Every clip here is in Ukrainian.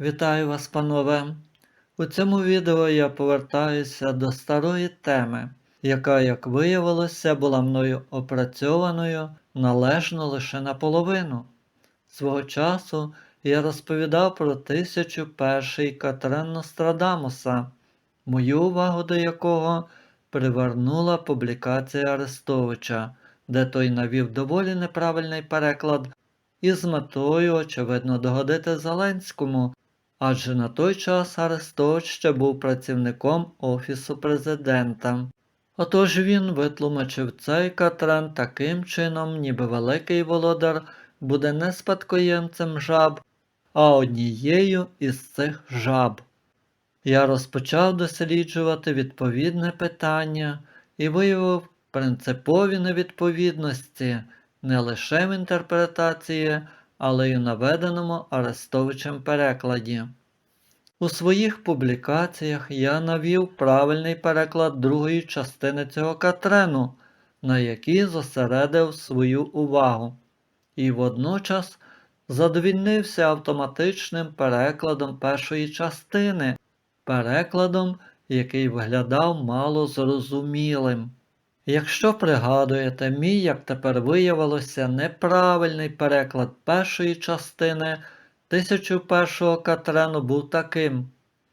Вітаю вас, панове! У цьому відео я повертаюся до старої теми, яка, як виявилося, була мною опрацьованою належно лише наполовину. Свого часу я розповідав про тисячу перший Катрен Нострадамуса, мою увагу до якого привернула публікація Арестовича, де той навів доволі неправильний переклад із метою, очевидно, догодити Зеленському, адже на той час Арестович ще був працівником Офісу президента. Отож він витлумачив цей Катрен таким чином, ніби Великий Володар буде не спадкоємцем жаб, а однією із цих жаб. Я розпочав досліджувати відповідне питання і виявив принципові невідповідності не лише в інтерпретації, але й у наведеному Арестовичем перекладі. У своїх публікаціях я навів правильний переклад другої частини цього Катрену, на який зосередив свою увагу, і водночас задовільнився автоматичним перекладом першої частини, перекладом, який виглядав мало зрозумілим. Якщо пригадуєте, мій, як тепер виявилося, неправильний переклад першої частини 1001 Катрену був таким.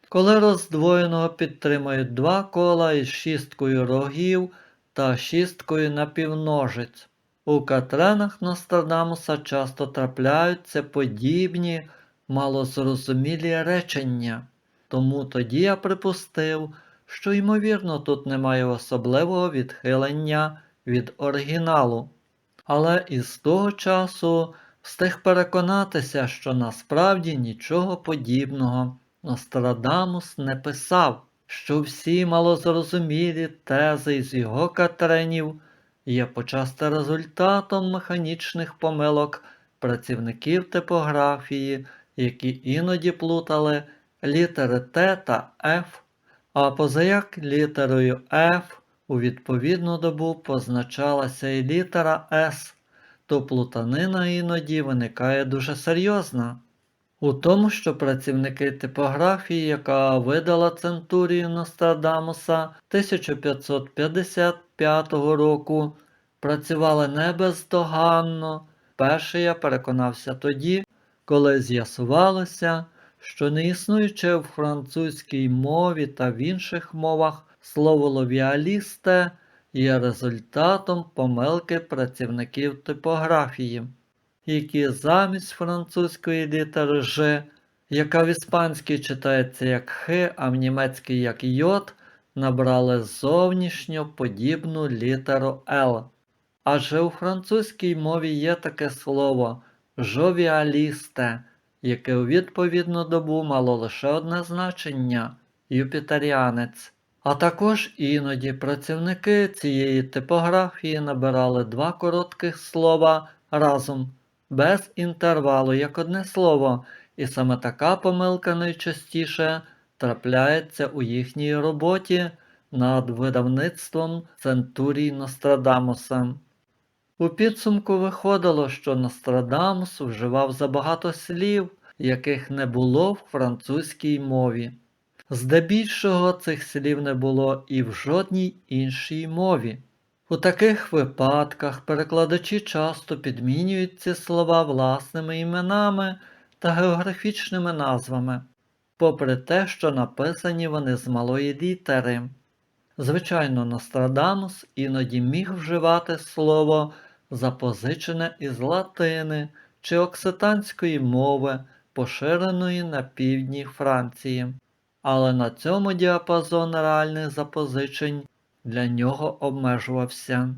Коли роздвоєного підтримують два кола із шісткою рогів та шісткою напівножиць. У Катренах Нострадамуса часто трапляються подібні малозрозумілі речення, тому тоді я припустив, що, ймовірно, тут немає особливого відхилення від оригіналу. Але із того часу встиг переконатися, що насправді нічого подібного Нострадамус не писав, що всі малозрозумілі тези із його катренів є почасти результатом механічних помилок працівників типографії, які іноді плутали літери Т та Ф а позаяк літерою F у відповідну добу позначалася і літера S, то плутанина іноді виникає дуже серйозна. У тому, що працівники типографії, яка видала Центурію Нострадамуса 1555 року, працювали не бездоганно, перше я переконався тоді, коли з'ясувалося, що не існуюче в французькій мові та в інших мовах слово ловіалісте є результатом помилки працівників типографії, які замість французької літери Ж, яка в іспанській читається як Х, а в німецькій як Йод, набрали зовнішньо подібну літеру Л. Адже у французькій мові є таке слово жовіалісте яке у відповідну добу мало лише одне значення юпітеріанець. А також іноді працівники цієї типографії набирали два коротких слова разом, без інтервалу, як одне слово, і саме така помилка найчастіше трапляється у їхній роботі над видавництвом Центурій Нострадамуса. У підсумку виходило, що Нострадамус вживав забагато слів, яких не було в французькій мові. Здебільшого цих слів не було і в жодній іншій мові. У таких випадках перекладачі часто підмінюють ці слова власними іменами та географічними назвами, попри те, що написані вони з малої літери. Звичайно, Нострадамус іноді міг вживати слово запозичене із латини чи окситанської мови, поширеної на півдні Франції, але на цьому діапазон реальних запозичень для нього обмежувався.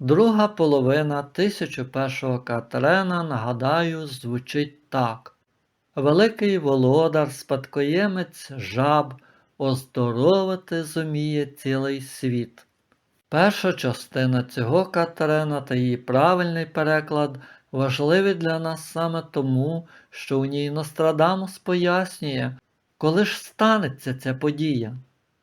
Друга половина 1001 Катрена, нагадаю, звучить так. Великий володар, спадкоємець жаб, оздоровити зуміє цілий світ. Перша частина цього Катерина та її правильний переклад важливі для нас саме тому, що у ній Нострадамус пояснює, коли ж станеться ця подія,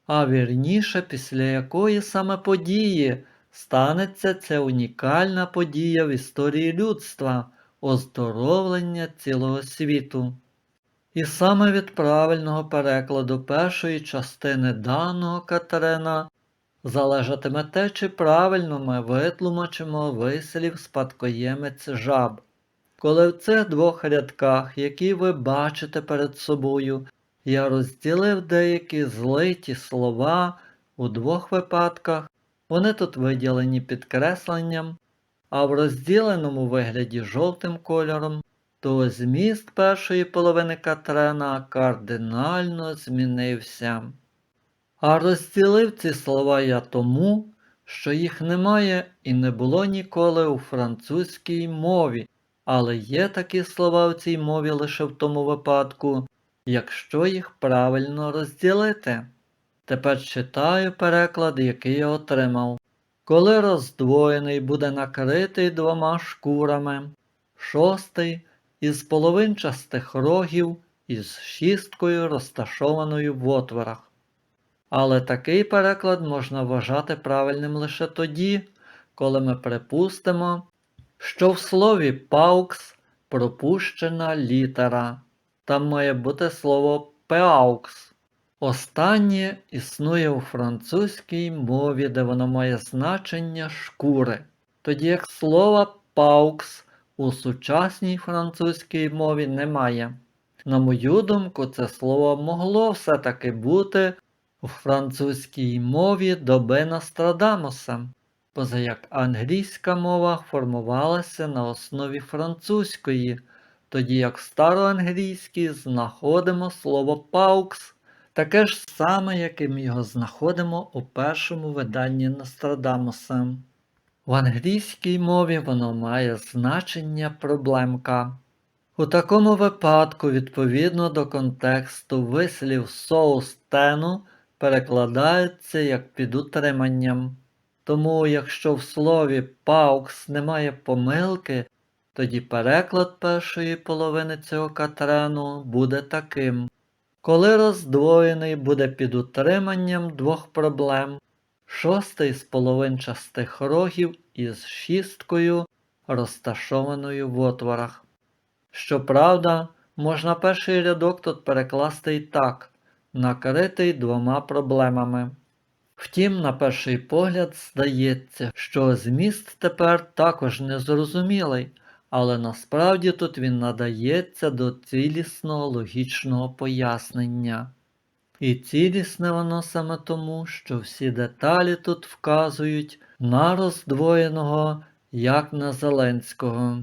а вірніше, після якої саме події станеться ця унікальна подія в історії людства, оздоровлення цілого світу. І саме від правильного перекладу першої частини даного Катерина залежатиме те, чи правильно ми витлумачимо вислів спадкоємець жаб. Коли в цих двох рядках, які ви бачите перед собою, я розділив деякі злиті слова у двох випадках, вони тут виділені підкресленням, а в розділеному вигляді жовтим кольором, то зміст першої половини Катрена кардинально змінився. А розділив ці слова я тому, що їх немає і не було ніколи у французькій мові, але є такі слова в цій мові лише в тому випадку, якщо їх правильно розділити. Тепер читаю переклад, який я отримав. Коли роздвоєний буде накритий двома шкурами, шостий із половинчастих рогів із шісткою розташованою в отворах. Але такий переклад можна вважати правильним лише тоді, коли ми припустимо, що в слові паукс пропущена літера. Там має бути слово пеаукс. Останнє існує у французькій мові, де воно має значення шкури, тоді як слова паукс у сучасній французькій мові немає. На мою думку, це слово могло все-таки бути у французькій мові доби Нострадамуса, поза як англійська мова формувалася на основі французької, тоді як в староанглійській знаходимо слово паукс, таке ж саме, яким його знаходимо у першому виданні Нострадамуса. В англійській мові воно має значення проблемка. У такому випадку, відповідно до контексту, вислів соус тену перекладається як під утриманням. Тому, якщо в слові паукс немає помилки, тоді переклад першої половини цього катрену буде таким. Коли роздвоєний буде під утриманням двох проблем, шостий з половинчастих рогів із шісткою, розташованою в отворах. Щоправда, можна перший рядок тут перекласти і так, накритий двома проблемами. Втім, на перший погляд здається, що зміст тепер також незрозумілий, але насправді тут він надається до цілісного логічного пояснення. І цілісне воно саме тому, що всі деталі тут вказують на роздвоєного, як на Зеленського.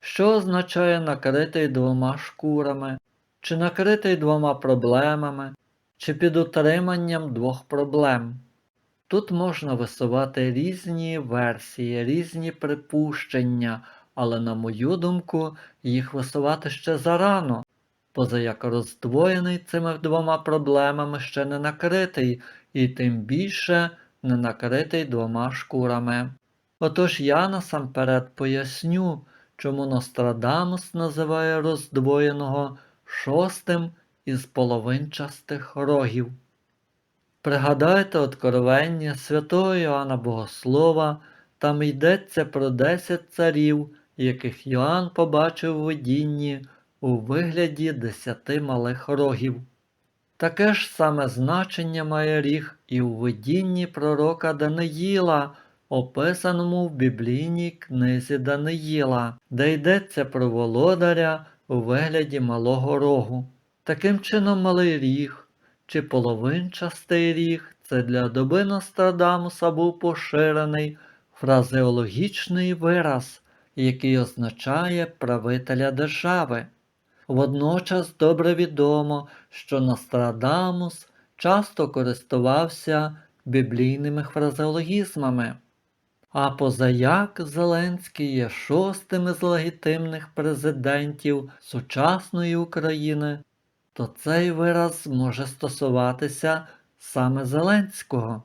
Що означає накритий двома шкурами, чи накритий двома проблемами, чи під утриманням двох проблем? Тут можна висувати різні версії, різні припущення, але, на мою думку, їх висувати ще зарано, поза як роздвоєний цими двома проблемами ще не накритий, і тим більше не накритий двома шкурами. Отож я насамперед поясню, чому Нострадамус називає роздвоєного шостим із половинчастих рогів. Пригадайте откровення святого Йоанна Богослова, там йдеться про десять царів, яких Йоанн побачив у видінні у вигляді десяти малих рогів. Таке ж саме значення має ріг і у видінні пророка Даниїла, описаному в біблійній книзі Даниїла, де йдеться про володаря у вигляді малого рогу. Таким чином, малий ріг чи половинчастий ріг це для доби Нострадамуса був поширений фразеологічний вираз, який означає правителя держави. Водночас добре відомо, що Нострадамус часто користувався біблійними фразеологізмами, а позаяк Зеленський є шостим із легітимних президентів сучасної України, то цей вираз може стосуватися саме Зеленського.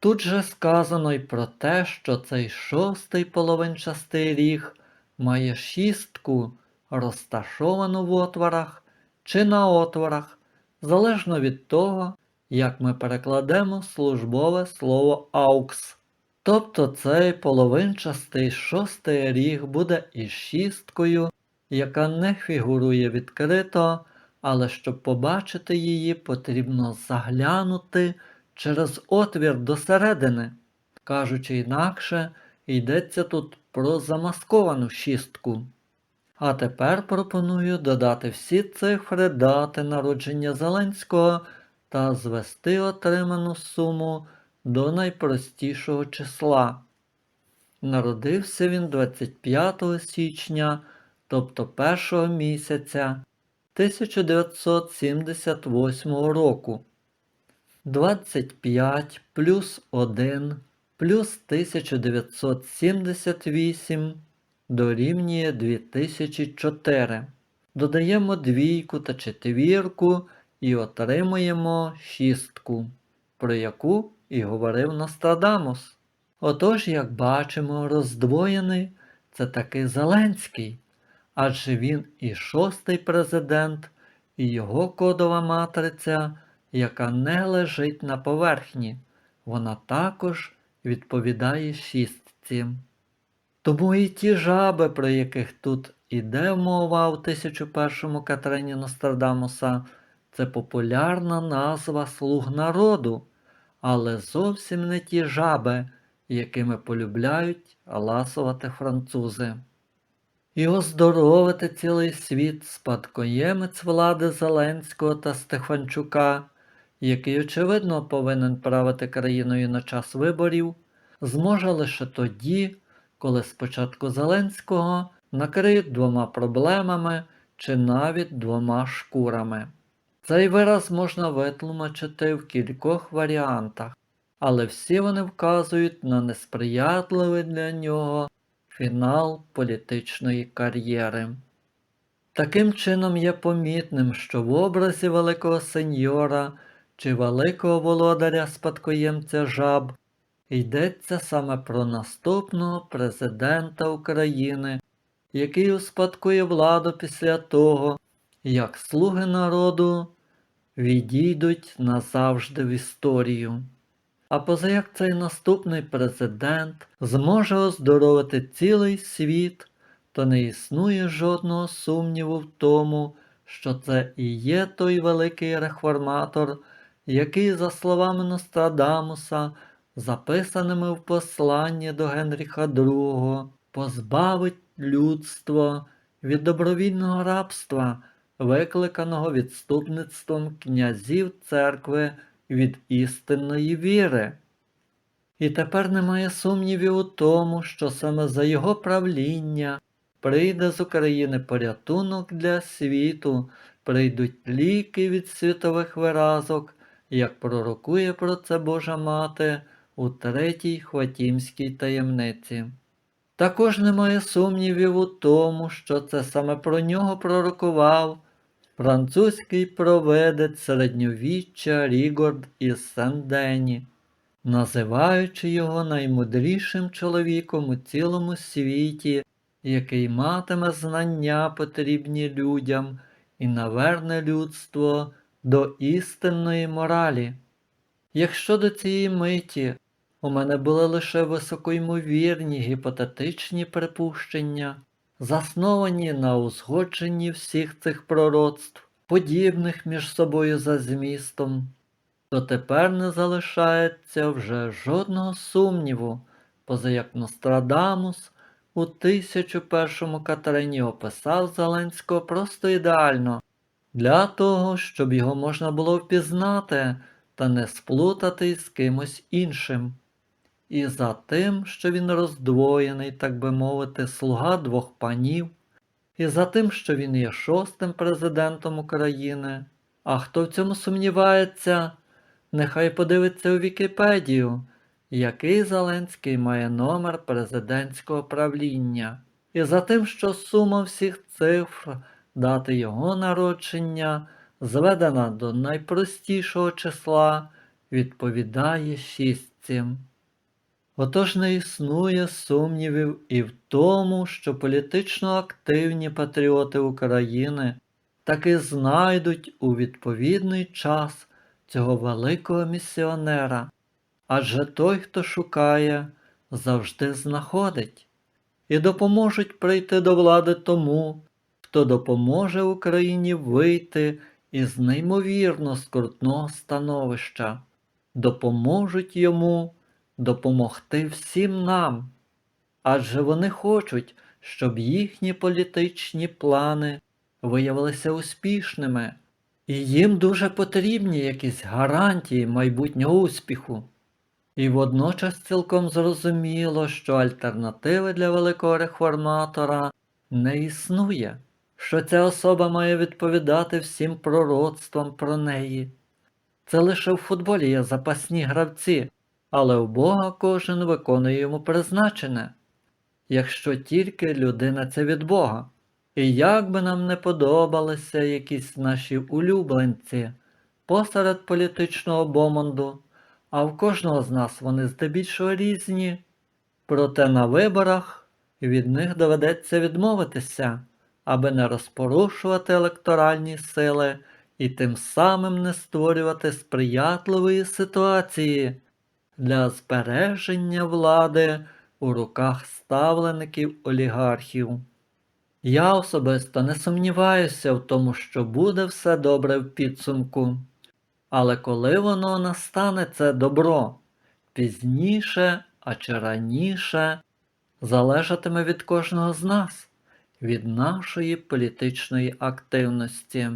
Тут же сказано й про те, що цей шостий половинчастий ріг має шістку, розташовану в отворах чи на отворах, залежно від того, як ми перекладемо службове слово аукс. Тобто цей половинчастий шостий ріг буде із шісткою, яка не фігурує відкрито, але щоб побачити її, потрібно заглянути через отвір досередини. Кажучи інакше, йдеться тут про замасковану шістку. А тепер пропоную додати всі цифри дати народження Зеленського та звести отриману суму до найпростішого числа. Народився він 25 січня, тобто першого місяця 1978 року. 25 плюс 1 плюс 1978 дорівнює 2004. Додаємо двійку та четвірку і отримуємо шістку, про яку і говорив Нострадамус. Отож, як бачимо, роздвоєний це таки Зеленський, адже він і шостий президент, і його кодова матриця, яка не лежить на поверхні, вона також відповідає шістці. Тому і ті жаби, про яких тут іде мова у 1001 Катерині Нострадамуса, це популярна назва слуг народу, але зовсім не ті жаби, якими полюбляють ласувати французи. І оздоровити цілий світ спадкоємець влади Зеленського та Стефанчука, який, очевидно, повинен правити країною на час виборів, зможе лише тоді, коли спочатку Зеленського накриють двома проблемами чи навіть двома шкурами. Цей вираз можна витлумачити в кількох варіантах, але всі вони вказують на несприятливий для нього фінал політичної кар'єри. Таким чином є помітним, що в образі великого сеньора чи великого володаря спадкоємця жаб йдеться саме про наступного президента України, який успадкує владу після того, як слуги народу відійдуть назавжди в історію. А позаяк цей наступний президент зможе оздоровити цілий світ, то не існує жодного сумніву в тому, що це і є той великий реформатор, який, за словами Нострадамуса, записаними в посланні до Генріха II, позбавить людство від добровільного рабства, викликаного відступництвом князів церкви від істинної віри. І тепер немає сумнівів у тому, що саме за його правління прийде з України порятунок для світу, прийдуть ліки від світових виразок, як пророкує про це Божа Мати у третій Хватімській таємниці. Також немає сумнівів у тому, що це саме про нього пророкував французький провидець середньовіччя Рігорд із Сен-Дені, називаючи його наймудрішим чоловіком у цілому світі, який матиме знання потрібні людям і наверне людство до істинної моралі. Якщо до цієї миті у мене були лише високоймовірні гіпотетичні припущення, засновані на узгодженні всіх цих пророцтв, подібних між собою за змістом, то тепер не залишається вже жодного сумніву, поза як Нострадамус у 1001 Катерині описав Зеленського просто ідеально, для того, щоб його можна було впізнати та не сплутати з кимось іншим. І за тим, що він роздвоєний, так би мовити, слуга двох панів, і за тим, що він є шостим президентом України. А хто в цьому сумнівається, нехай подивиться у Вікіпедію, який Зеленський має номер президентського правління, і за тим, що сума всіх цифр дати його народження зведена до найпростішого числа, відповідає шістці. Отож не існує сумнівів і в тому, що політично активні патріоти України таки знайдуть у відповідний час цього великого місіонера, адже той, хто шукає, завжди знаходить, і допоможуть прийти до влади тому, хто допоможе Україні вийти із неймовірно скрутного становища, допоможуть йому допомогти всім нам, адже вони хочуть, щоб їхні політичні плани виявилися успішними, і їм дуже потрібні якісь гарантії майбутнього успіху. І водночас цілком зрозуміло, що альтернативи для великого реформатора не існує, що ця особа має відповідати всім пророцтвам про неї. Це лише в футболі є запасні гравці, але у Бога кожен виконує йому призначене, якщо тільки людина це від Бога. І як би нам не подобалися якісь наші улюбленці посеред політичного бомонду, а в кожного з нас вони здебільшого різні, проте на виборах від них доведеться відмовитися, аби не розпорушувати електоральні сили і тим самим не створювати сприятливої ситуації для збереження влади у руках ставлеників олігархів. Я особисто не сумніваюся в тому, що буде все добре в підсумку. Але коли воно настане це добро, пізніше, а чи раніше, залежатиме від кожного з нас, від нашої політичної активності.